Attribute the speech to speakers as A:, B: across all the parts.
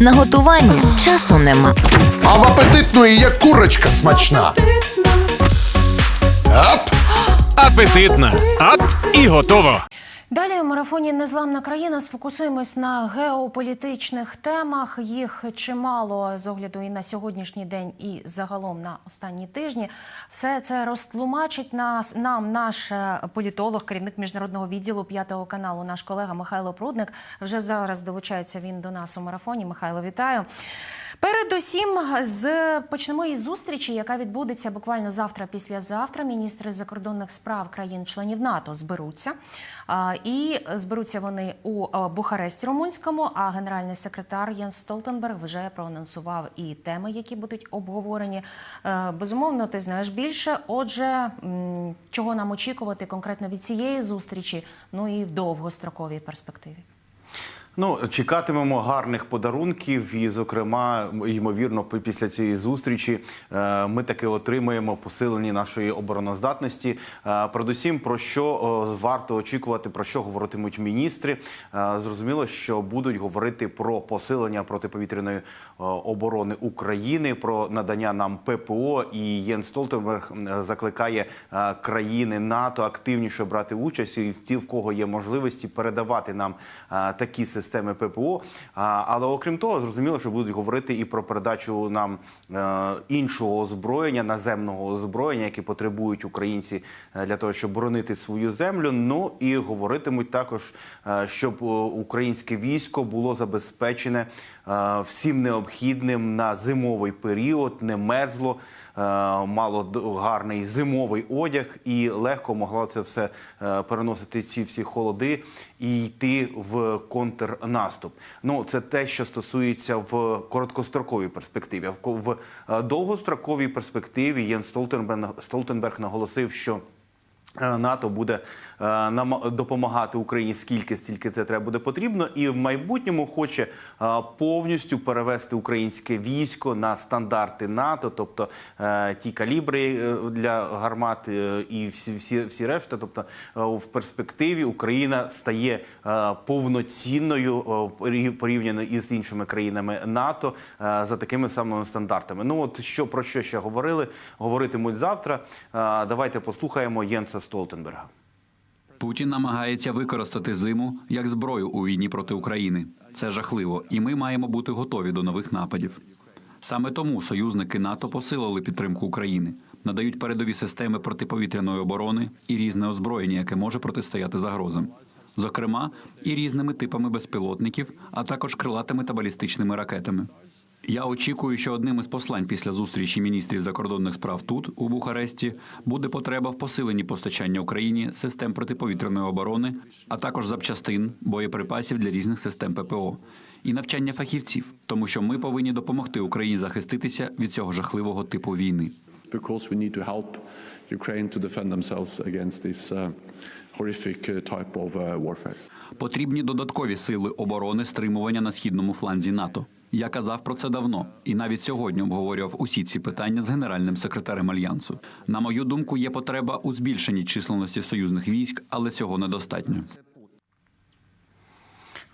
A: На готування часу нема.
B: А в апетитної є курочка смачна. Ап!
C: Апетитна. Ап і готово.
D: Далі в марафоні Незламна країна сфокусуємось на геополітичних темах. Їх чимало з огляду і на сьогоднішній день, і загалом на останні тижні. Все це розтлумачить нас нам наш е, політолог, керівник міжнародного відділу п'ятого каналу, наш колега Михайло Прудник. Вже зараз долучається він до нас у марафоні. Михайло, вітаю. Передусім, з почнемо із зустрічі, яка відбудеться буквально завтра, післязавтра. Міністри закордонних справ країн-членів НАТО зберуться. І зберуться вони у Бухаресті Румунському. А генеральний секретар Єнс Столтенберг вже проанонсував і теми, які будуть обговорені. Е, Безумовно, ти знаєш більше. Отже, чого нам очікувати конкретно від цієї зустрічі, ну і в довгостроковій перспективі.
E: Ну, чекатимемо гарних подарунків, і, зокрема, ймовірно, після цієї зустрічі е, ми таки отримаємо посилення нашої обороноздатності. Е, Передусім, про що варто очікувати, про що говоритимуть міністри. Е, Зрозуміло, що будуть говорити про посилення протиповітряної е, оборони України, про надання нам ППО. І Єн Столтенберг е, закликає е, країни НАТО активніше брати участь і ті, в кого є можливості передавати нам е, такі системи ППО. Але окрім того, зрозуміло, що будуть говорити і про передачу нам е, іншого озброєння, наземного озброєння, яке потребують українці е, для того, щоб боронити свою землю. Ну і говоритимуть також, е, щоб українське військо було забезпечене всім необхідним на зимовий період, не мерзло. е, Мало гарний зимовий одяг і легко могла це все е, переносити ці всі холоди і йти в контрнаступ. Ну це те, що стосується в короткостроковій перспективі. В ко- е, довгостроковій перспективі Єн Столтенберг, наголосив, що е, НАТО буде е, нам допомагати Україні скільки стільки це треба буде потрібно, і в майбутньому хоче е, повністю перевести українське військо на стандарти НАТО, тобто е, ті калібри е, для гармат е, і всі, всі, всі решта. Тобто е, в перспективі Україна стає е, повноцінною е, порівняно із іншими країнами НАТО е, за такими самими стандартами. Ну от що про що ще говорили, говоритимуть завтра. Е, Давайте послухаємо Єнса Столтенберга.
F: Путін намагається використати зиму як зброю у війні проти України. Це жахливо, і ми маємо бути готові до нових нападів. Саме тому союзники НАТО посилили підтримку України, надають передові системи протиповітряної оборони і різне озброєння, яке може протистояти загрозам, зокрема і різними типами безпілотників, а також крилатими та балістичними ракетами. Я очікую, що одним із послань після зустрічі міністрів закордонних справ тут, у Бухаресті, буде потреба в посиленні постачання Україні систем протиповітряної оборони, а також запчастин, боєприпасів для різних систем ППО і навчання фахівців, тому що ми повинні допомогти Україні захиститися від цього жахливого типу війни.
G: because we need to help Ukraine to defend themselves against this uh, horrific uh, type of uh, warfare.
F: Потрібні додаткові сили оборони стримування на східному фланзі НАТО. Я казав про це давно, і навіть сьогодні обговорював усі ці питання з генеральним секретарем альянсу. На мою думку, є потреба у збільшенні численності союзних військ, але цього недостатньо.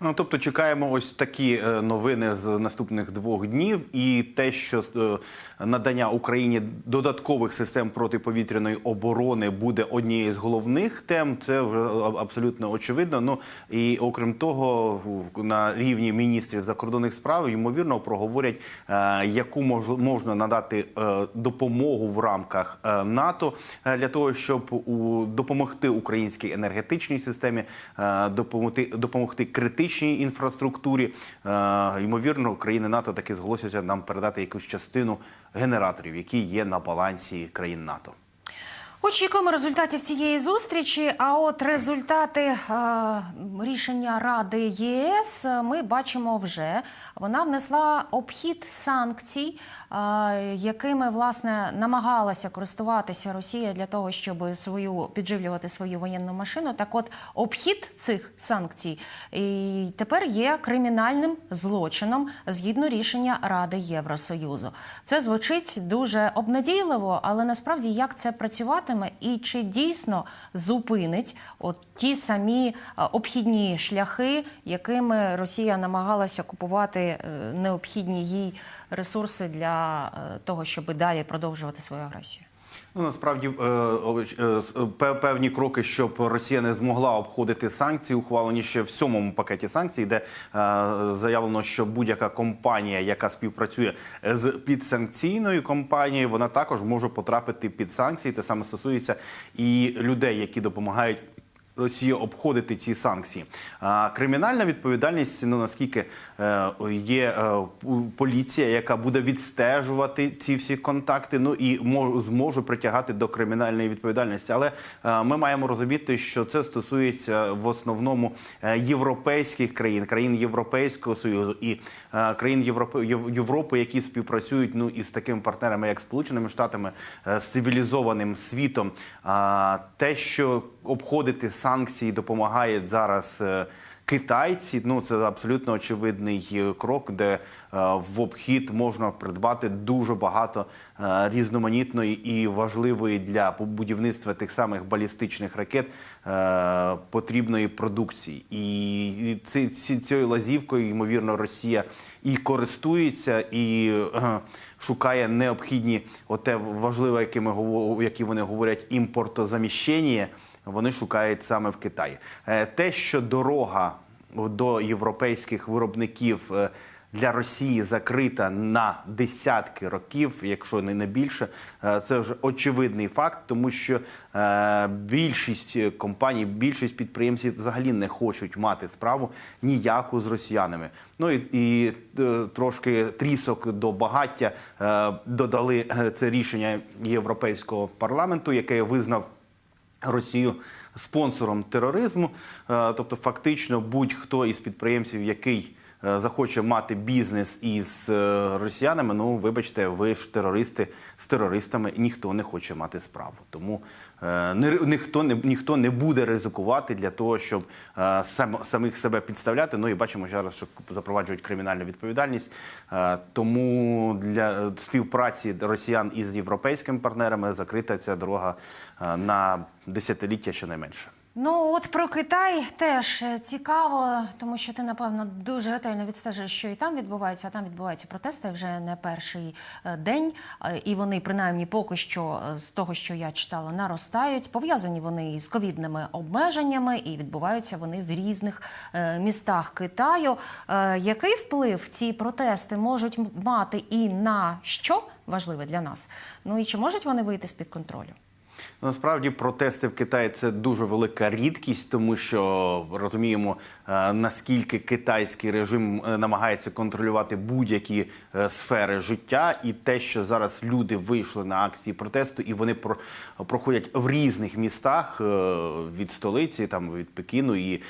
E: Ну, тобто чекаємо ось такі е, новини з наступних двох днів, і те, що е, надання Україні додаткових систем протиповітряної оборони буде однією з головних тем. Це вже абсолютно очевидно. Ну і окрім того, на рівні міністрів закордонних справ ймовірно проговорять, е, яку мож- можна надати допомогу в рамках НАТО для того, щоб допомогти українській енергетичній системі, допомогти допомогти критичній інфраструктурі. Е, Ймовірно, країни НАТО таки зголосяться нам передати якусь частину генераторів, які є на балансі країн НАТО.
D: Очікуємо результатів цієї зустрічі. А от результати е, рішення Ради ЄС ми бачимо вже. Вона внесла обхід санкцій, е, якими власне намагалася користуватися Росія для того, щоб свою підживлювати свою воєнну машину. Так, от обхід цих санкцій і тепер є кримінальним злочином згідно рішення Ради Євросоюзу. Це звучить дуже обнадійливо, але насправді як це працюватиме? Штатами, і чи дійсно зупинить от ті самі е, обхідні шляхи, якими Росія намагалася купувати е, необхідні їй ресурси для е, того, щоб далі продовжувати свою агресію?
E: Ну насправді е, е, пе- певні кроки, щоб Росія не змогла обходити санкції, ухвалені ще в сьомому пакеті санкцій, де е, заявлено, що будь-яка компанія, яка співпрацює з підсанкційною компанією, вона також може потрапити під санкції. Те саме стосується і людей, які допомагають. Росії обходити ці санкції. А кримінальна відповідальність, ну наскільки е, є е, поліція, яка буде відстежувати ці всі контакти, ну і мо- зможе притягати до кримінальної відповідальності. Але е, ми маємо розуміти, що це стосується в основному європейських країн, країн Європейського союзу і країн Європи Єв- Європи, які співпрацюють ну із такими партнерами, як Сполученими Штатами, з цивілізованим світом. Те, що обходити санкції допомагає зараз. е, Китайці, ну це абсолютно очевидний е, крок, де е, в обхід можна придбати дуже багато різноманітної і важливої для будівництва тих самих балістичних ракет потрібної продукції. І ці, ці, цією лазівкою, ймовірно, Росія і користується, і шукає необхідні, оте важливе, яке ми говор- які вони говорять, імпортозаміщення, вони шукають саме в Китаї. Е, Те, що дорога до європейських виробників е, для Росії закрита на десятки років, якщо не на більше, е, це вже очевидний факт, тому що більшість компаній, більшість підприємців взагалі не хочуть мати справу ніяку з росіянами. Ну і, і трошки трісок до багаття додали це рішення Європейського парламенту, яке визнав Росію спонсором тероризму. Е, Тобто, фактично, будь-хто із підприємців, який е, захоче мати бізнес із е, росіянами, ну вибачте, ви ж терористи з терористами, ніхто не хоче мати справу. Тому ніхто не ніхто не буде ризикувати для того, щоб е, сам, самих себе підставляти. Ну і бачимо зараз, що запроваджують кримінальну відповідальність. Е, Тому для співпраці росіян із європейськими партнерами закрита ця дорога е, на десятиліття щонайменше.
D: Ну от про Китай теж е, цікаво, тому що ти напевно дуже ретельно відстежуєш, що і там відбувається. А там відбуваються протести вже не перший е, день, Е, і вони принаймні поки що з того, що я читала, наростають. Пов'язані вони із ковідними обмеженнями, і відбуваються вони в різних містах Китаю. Який вплив ці протести можуть мати і на що важливе для нас? Ну і чи можуть вони вийти з під контролю?
E: Насправді протести в Китаї це дуже велика рідкість, тому що розуміємо е, наскільки китайський режим е, намагається контролювати будь-які сфери життя, і те, що зараз люди вийшли на акції протесту, і вони про- проходять в різних містах е, від столиці, там від Пекіну і е,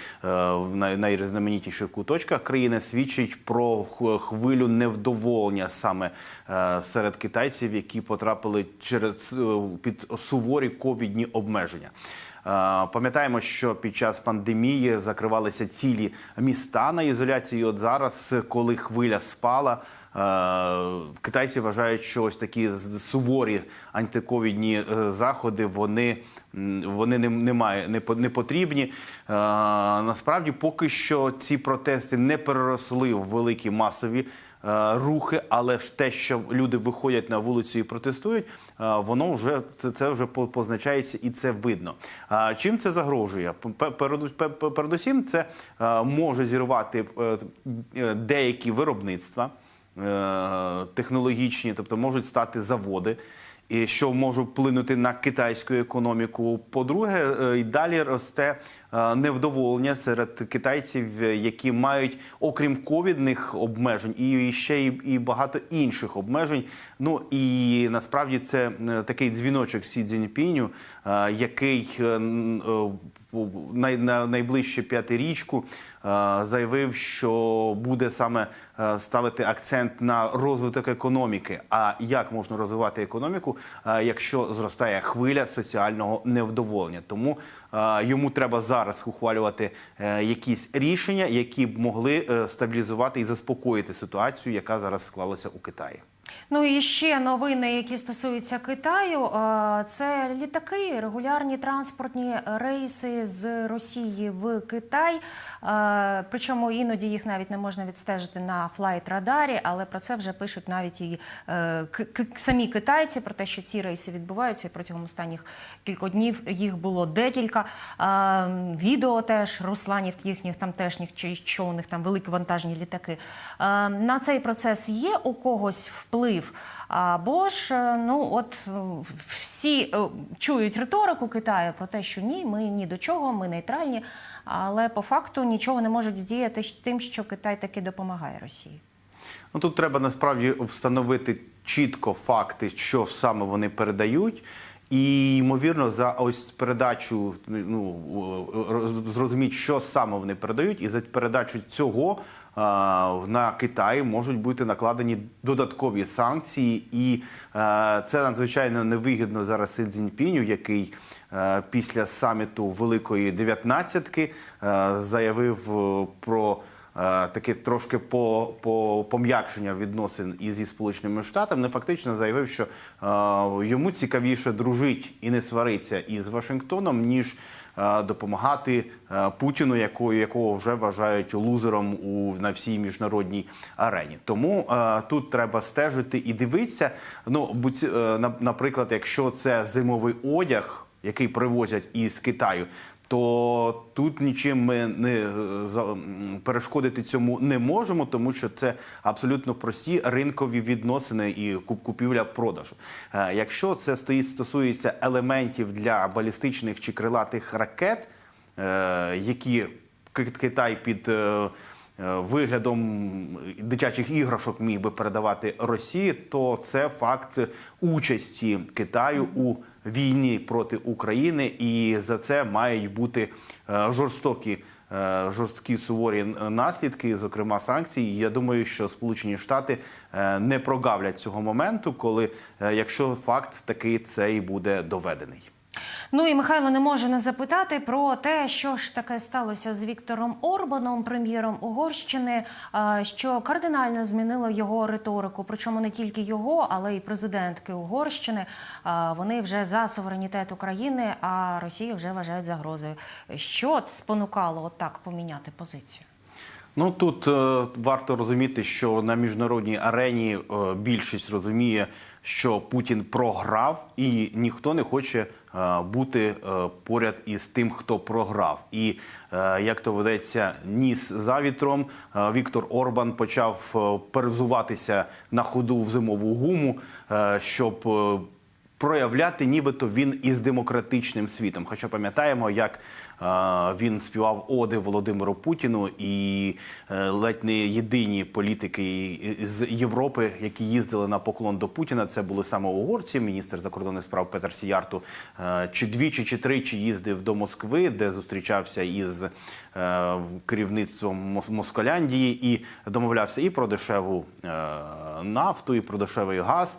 E: в най- найрізноманітніших куточках країни, свідчить про хвилю невдоволення саме е, серед китайців, які потрапили через е, під суворі ковідні обмеження. Е, Пам'ятаємо, що під час пандемії закривалися цілі міста на ізоляції. От зараз, коли хвиля спала, е, китайці вважають, що ось такі суворі антиковідні е, заходи вони. Вони не, немає, не, по- не потрібні. Е, насправді, поки що ці протести не переросли в великі масові е, рухи, але ж те, що люди виходять на вулицю і протестують, е, воно вже це, це вже по- позначається і це видно. А чим це загрожує? Передусім, це е, може зірвати е, е, деякі виробництва е, технологічні, тобто можуть стати заводи. І що може вплинути на китайську економіку. По-друге, е, і далі росте е, невдоволення серед китайців, е, які мають, окрім ковідних обмежень, і ще і багато інших обмежень. Ну і насправді це е, такий дзвіночок Сі Цзіньпіню, е, який е, е, на найближче п'ятирічку е, заявив, що буде саме е, ставити акцент на розвиток економіки. А як можна розвивати економіку, е, якщо зростає хвиля соціального невдоволення? Тому е, йому треба зараз ухвалювати е, якісь рішення, які б могли е, стабілізувати і заспокоїти ситуацію, яка зараз склалася у Китаї.
D: Ну і ще новини, які стосуються Китаю. Е, Це літаки, регулярні транспортні рейси з Росії в Китай. Е, Причому іноді їх навіть не можна відстежити на флайт-радарі, але про це вже пишуть навіть і е, самі китайці про те, що ці рейси відбуваються. І протягом останніх кількох днів їх було декілька. Відео теж русланів їхніх тамтешніх, чи що у них там великі вантажні літаки. На цей процес є у когось вплив. Або ж е, ну от е, всі е, чують риторику Китаю про те, що ні, ми ні до чого, ми нейтральні, але по факту нічого не можуть здіяти тим, що Китай таки допомагає Росії.
E: Ну тут треба насправді встановити чітко факти, що ж саме вони передають. І ймовірно, за ось передачу ну роз- зрозуміти, що саме вони передають, і за передачу цього на Китай можуть бути накладені додаткові санкції, і е, це надзвичайно невигідно зараз Син Цзіньпіню, який е, після саміту Великої Дев'ятнадцятки е, заявив про таке трошки по, по пом'якшення відносин із зі сполученими штатами, не фактично заявив, що йому цікавіше дружить і не свариться із Вашингтоном, ніж допомагати е, Путіну, якого, якого вже вважають лузером у на всій міжнародній арені. Тому е, тут треба стежити і дивитися. Ну будь, е, на- наприклад, якщо це зимовий одяг, який привозять із Китаю. То тут нічим ми не е, перешкодити цьому не можемо, тому що це абсолютно прості ринкові відносини і куп- купівля-продажу. Е, Якщо це стоїть стосується елементів для балістичних чи крилатих ракет, е, які Ки- Китай під виглядом дитячих іграшок міг би передавати Росії, то це факт участі Китаю у війні проти України, і за це мають бути е, жорстокі. е, Жорсткі суворі наслідки, зокрема санкції. Я думаю, що Сполучені Штати е, не прогавлять цього моменту, коли якщо факт такий цей буде доведений.
D: Ну і Михайло не може не запитати про те, що ж таке сталося з Віктором Орбаном, прем'єром Угорщини, що кардинально змінило його риторику. Причому не тільки його, але й президентки Угорщини. Вони вже за суверенітет України, а Росію вже вважають загрозою. Що спонукало от так поміняти позицію?
E: Ну тут е, варто розуміти, що на міжнародній арені е, більшість розуміє, що Путін програв, і ніхто не хоче е, бути е, поряд із тим, хто програв. І е, як то ведеться ніс за вітром, е, Віктор Орбан почав перезуватися на ходу в зимову гуму, е, щоб е, проявляти, нібито він із демократичним світом. Хоча пам'ятаємо, як е, він співав оди Володимиру Путіну, і е, ледь не єдині політики з Європи, які їздили на поклон до Путіна, це були саме угорці. Міністр закордонних справ Петер Сіярту е, чи двічі чи тричі їздив до Москви, де зустрічався із керівництвом Мос- Москаляндії і домовлявся і про дешеву нафту, і про дешевий газ.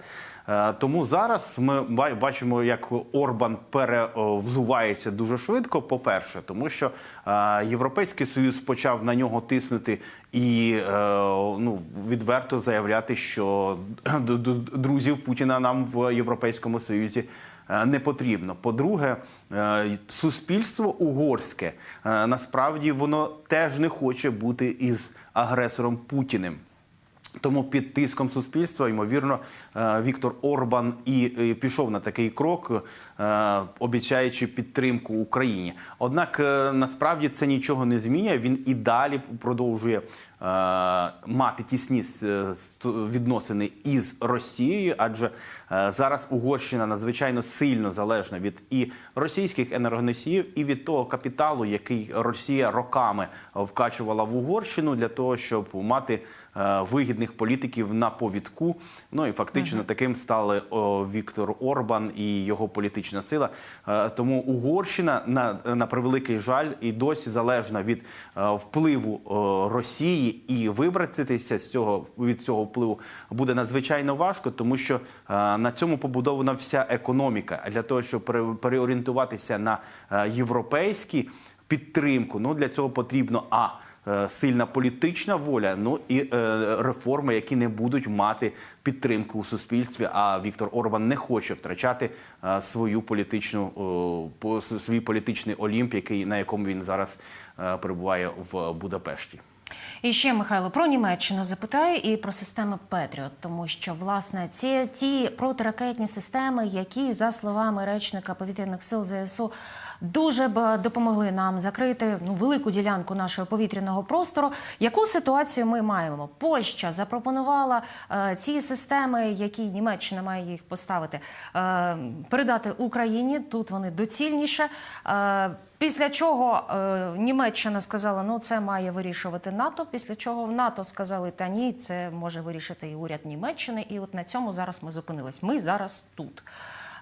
E: Е, Тому зараз ми бачимо, як Орбан перевзувається дуже швидко. По-перше, тому що е, Європейський Союз почав на нього тиснути і е, ну, відверто заявляти, що друзів Путіна нам в Європейському Союзі не потрібно. По-друге, суспільство угорське насправді воно теж не хоче бути із агресором Путіним. Тому під тиском суспільства, ймовірно, е, Віктор Орбан і пішов на такий крок, е, обіцяючи підтримку Україні. Однак е, насправді це нічого не змінює. Він і далі продовжує мати тісні відносини із Росією, адже зараз Угорщина надзвичайно сильно залежна від і російських енергоносіїв, і від того капіталу, який Росія роками вкачувала в Угорщину для того, щоб мати е, вигідних політиків на повідку. Ну і фактично таким стали Віктор Орбан і його політична сила. Е, Тому Угорщина на, на превеликий жаль і досі залежна від е, впливу е, Росії, і вибратися з цього від цього впливу буде надзвичайно важко, тому що е, на цьому побудована вся економіка. А для того, щоб пере- переорієнтуватися на е, європейські підтримку, ну для цього потрібно а е, сильна політична воля, ну і е, реформи, які не будуть мати підтримку у суспільстві. А Віктор Орбан не хоче втрачати е, свою політичну е, свій політичний олімп, який на якому він зараз е, перебуває в Будапешті.
D: І ще Михайло про Німеччину запитаю і про системи Петріот, тому що власне ці ті протиракетні системи, які за словами речника повітряних сил ЗСУ дуже б допомогли нам закрити ну велику ділянку нашого повітряного простору. Яку ситуацію ми маємо? Польща запропонувала е, ці системи, які Німеччина має їх поставити, е, передати Україні. Тут вони доцільніше. Е, Після чого е, Німеччина сказала, ну це має вирішувати НАТО. Після чого в НАТО сказали, та ні, це може вирішити і уряд Німеччини. І от на цьому зараз ми зупинились. Ми зараз тут.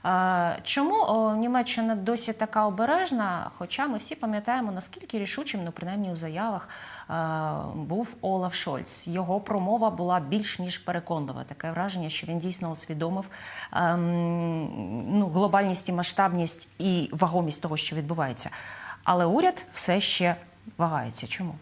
D: Е, чому Німеччина досі така обережна? Хоча ми всі пам'ятаємо, наскільки рішучим, ну принаймні у заявах е, був Олаф Шольц. Його промова була більш ніж переконлива. Таке враження, що він дійсно усвідомив ем, ну, глобальність і масштабність і вагомість того, що відбувається. Але уряд все ще вагається. Чому?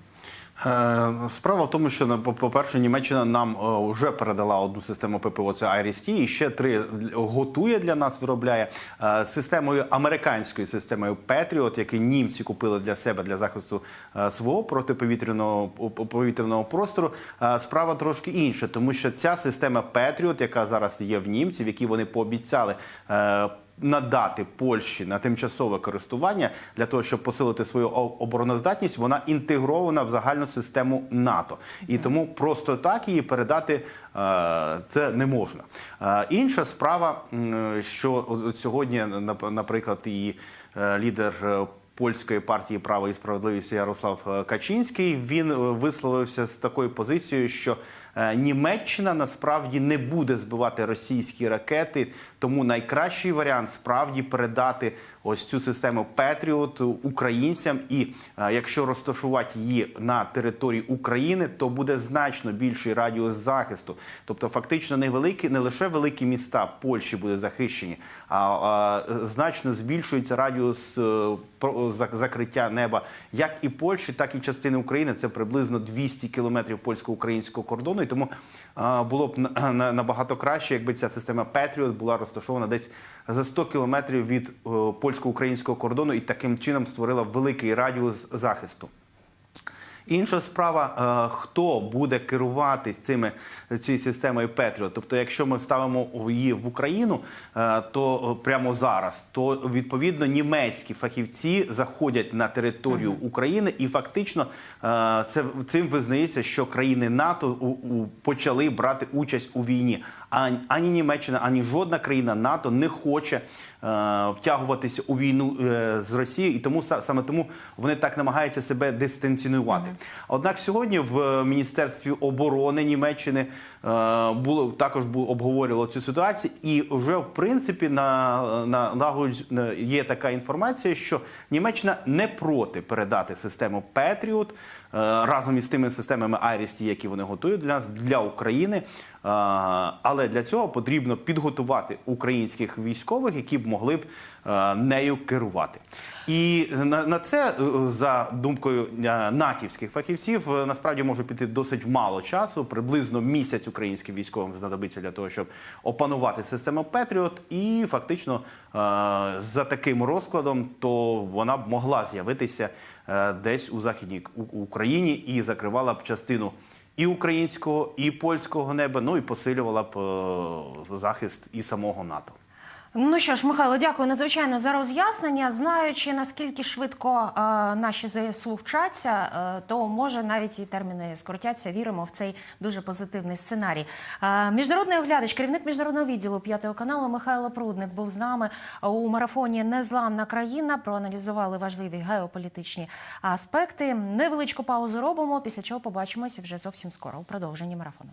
E: Е, Справа в тому, що по- по-перше, Німеччина нам е, вже передала одну систему ППО, це IRIS-T, і ще три готує для нас, виробляє е, системою американською системою Patriot, яку німці купили для себе для захисту е, свого протиповітряного по- повітряного простору. Е, Справа трошки інша, тому що ця система Patriot, яка зараз є в німців, які вони пообіцяли. Надати Польщі на тимчасове користування для того, щоб посилити свою обороноздатність, вона інтегрована в загальну систему НАТО, і тому просто так її передати е, це не можна. Е, інша справа, що от- сьогодні, нап- наприклад, і е, лідер. Польської партії Право і справедливість Ярослав Качинський він висловився з такою позицією, що Німеччина насправді не буде збивати російські ракети, тому найкращий варіант справді передати ось цю систему Patriot українцям. І е, якщо розташувати її на території України, то буде значно більший радіус захисту. Тобто, фактично, не великі, не лише великі міста Польщі будуть захищені, а, а значно збільшується радіус е, закриття неба як і Польщі, так і частини України. Це приблизно 200 кілометрів польсько-українського кордону. І тому було б на- на- набагато краще, якби ця система Patriot була розташована десь за 100 кілометрів від е, польсько-українського кордону і таким чином створила великий радіус захисту. Інша справа, е, хто буде керувати цими цією системою Patriot. Тобто, якщо ми ставимо її в Україну, е, то е, прямо зараз, то відповідно німецькі фахівці заходять на територію України, і фактично це цим визнається, що країни НАТО почали брати участь у війні. Ані Німеччина, ані жодна країна НАТО не хоче е, втягуватися у війну е, з Росією, і тому са- саме тому вони так намагаються себе дистанціонувати. Однак сьогодні в Міністерстві оборони Німеччини було також було обговорювало цю ситуацію, і вже в принципі на, на лагодь є така інформація, що Німеччина не проти передати систему Patriot е, разом із тими системами IRIS-T, які вони готують для нас для України. Е, Але для цього потрібно підготувати українських військових, які б могли б е, нею керувати. І на, це, е, за думкою е, натівських фахівців, е, насправді може піти досить мало часу. Приблизно місяць українським військовим знадобиться для того, щоб опанувати систему Петріот. І фактично е, за таким розкладом, то вона б могла з'явитися е, десь у західній Україні і закривала б частину і українського, і польського неба. Ну і посилювала б е, захист і самого НАТО.
D: Ну що ж, Михайло, дякую надзвичайно за роз'яснення. Знаючи наскільки швидко е, наші ЗСУ вчаться, е, то може навіть і терміни скоротяться. Віримо в цей дуже позитивний сценарій. Е, міжнародний оглядач, керівник міжнародного відділу п'ятого каналу Михайло Прудник був з нами у марафоні Незламна країна. Проаналізували важливі геополітичні аспекти. Невеличку паузу робимо. Після чого побачимося вже зовсім скоро у продовженні марафону.